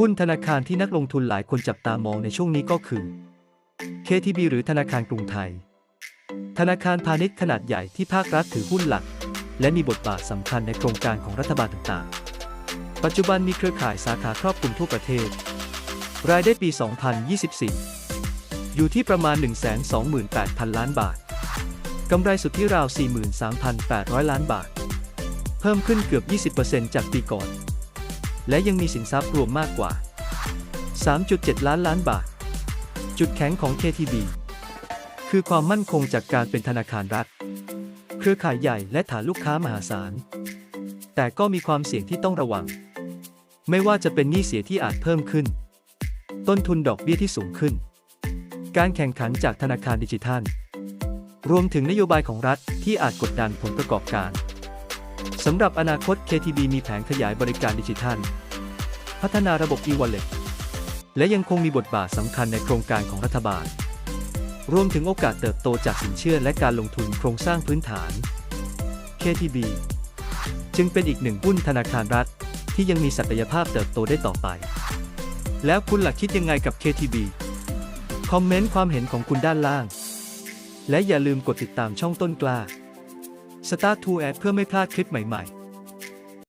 หุ้นธนาคารที่นักลงทุนหลายคนจับตามองในช่วงนี้ก็คือ KTB หรือธนาคารกรุงไทย ธนาคารพาณิชย์ขนาดใหญ่ที่ภาครัฐถือหุ้นหลัก และมีบทบาทสำคัญในโครงการของรัฐบาลต่างๆ ปัจจุบันมีเครือข่ายสาขาครอบคลุมทั่วประเทศ รายได้ปี 2024 อยู่ที่ประมาณ 128,000 ล้านบาท กำไรสุทธิราว 43,800 ล้านบาท เพิ่มขึ้นเกือบ 20%จากปีก่อน และยังมีสินทรัพย์รวมมากกว่า 3.7 ล้านล้านบาท จุดแข็งของ KTB คือความมั่นคงจากการเป็นธนาคารรัฐ เครือข่ายใหญ่และฐานลูกค้ามหาศาล แต่ก็มีความเสี่ยงที่ต้องระวัง ไม่ว่าจะเป็นหนี้เสียที่อาจเพิ่มขึ้น ต้นทุนดอกเบี้ยที่สูงขึ้น การแข่งขันจากธนาคารดิจิทัล รวมถึงนโยบายของรัฐที่อาจกดดันผลประกอบการ สำหรับอนาคต KTB มีแผนขยายบริการดิจิทัล พัฒนาระบบ e-wallet และยังคงมีบทบาทสำคัญในโครงการของรัฐบาล รวมถึงโอกาสเติบโตจากสินเชื่อและการลงทุนโครงสร้างพื้นฐาน KTB จึงเป็นอีกหนึ่งหุ้นธนาคารรัฐ ที่ยังมีศักยภาพเติบโตได้ต่อไป แล้วคุณหลักคิดยังไงกับ KTB คอมเมนต์ความเห็นของคุณด้านล่าง และอย่าลืมกดติดตามช่องต้นกล้า สตาร์ทูแอดเพื่อไม่พลาดคลิปใหม่ๆ